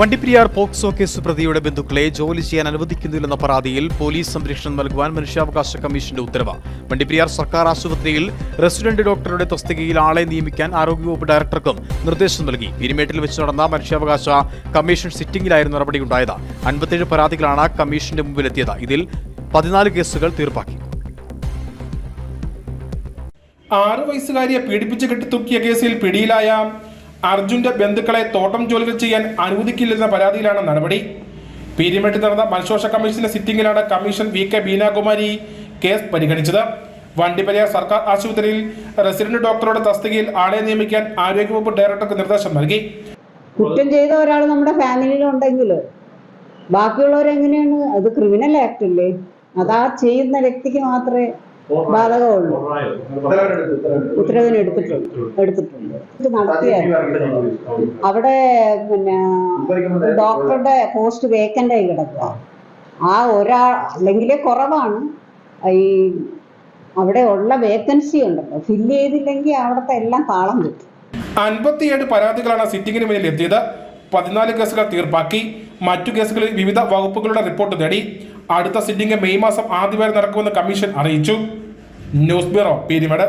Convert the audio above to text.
Vandiperiyar POCSO case പ്രതിയുടെ ബന്ധുക്കളെ ജോലി ചെയ്യാൻ അനുവദിക്കുന്നില്ലെന്ന പരാതിയിൽ പോലീസ് സംരക്ഷണം നൽകുവാൻ മനുഷ്യാവകാശ കമ്മീഷന്റെ ഉത്തരവ്. വണ്ടിപ്പെരിയാർ സർക്കാർ ആശുപത്രിയിൽ റെസിഡന്റ് ഡോക്ടറുടെ തസ്തികയിൽ ആളെ നിയമിക്കാൻ ആരോഗ്യവകുപ്പ് ഡയറക്ടർക്കും നിർദ്ദേശം നൽകി. പിരിമേട്ടിൽ വെച്ച് നടന്ന മനുഷ്യാവകാശ കമ്മീഷൻ സിറ്റിംഗിലായിരുന്നു നടപടിയുണ്ടായത്. അൻപത്തിയേഴ് പരാതികളാണ് കമ്മീഷന്റെ മുമ്പിലെത്തിയത്. ഇതിൽ പതിനാല് കേസുകൾ തീർപ്പാക്കി. ആറ് വയസ്സുകാരിയെ പീഡിപ്പിച്ച് കെട്ടിത്തൂക്കിയ കേസിൽ പിടിയിലായ അർജുന്റെ ബന്ധുക്കളെ തോട്ടം ജോലികൾ ചെയ്യാൻ അനുവദിക്കില്ലെന്ന പരാതിയിലാണ് നടപടി. പീരിമേട്ടിൽ നടന്ന മനുഷ്യോഷ കമ്മീഷന്റെ സിറ്റിംഗിലാണ് commission V K Beenakumari case പരിഗണിച്ചത്. വണ്ടിപ്പെരിയാർ സർക്കാർ ആശുപത്രിയിൽ റെസിഡന്റ് ഡോക്ടറുടെ തസ്തികയിൽ ആളെ നിയമിക്കാൻ ആരോഗ്യവകുപ്പ് ഡയറക്ടർക്ക് നിർദ്ദേശം നൽകി. കുറ്റം ചെയ്ത ഒരാൾ നമ്മുടെ ഫാമിലിയിൽ ഉണ്ടെങ്കിൽ ബാക്കിയുള്ളവരെങ്ങനെയാണ്? അത് ക്രിമിനൽ ആക്ട് അല്ലേ? അതാ ചെയ്യുന്ന വ്യക്തിക്ക് മാത്രമേ ബാധകമുള്ളൂ ഉത്തരവിന് എടുത്തിട്ടുണ്ട്. എടുത്തിട്ടുണ്ട്. ഇത് നടത്തിയായിരുന്നു അവിടെ പിന്നെ ഡോക്ടറുടെ പോസ്റ്റ് വേക്കന്റ് ആയി കിടക്കുക ആ ഒരാൾ അല്ലെങ്കിൽ കുറവാണ്. ഈ അവിടെ ഉള്ള വേക്കൻസി ഉണ്ടല്ലോ ഫില്ല് ചെയ്തില്ലെങ്കിൽ അവിടുത്തെ എല്ലാം താളം കിട്ടും അൻപത്തിയേഴ് പരാതികളാണ് സിറ്റിംഗിന് മുന്നിൽ എത്തിയത്. പതിനാല് കേസുകൾ തീർപ്പാക്കി. മറ്റു കേസുകളിൽ വിവിധ വകുപ്പുകളുടെ റിപ്പോർട്ട് നേടി അടുത്ത സിറ്റിംഗ് മെയ് മാസം ആദ്യമായി നടക്കുമെന്ന് കമ്മീഷൻ അറിയിച്ചു. News bureau Peermade.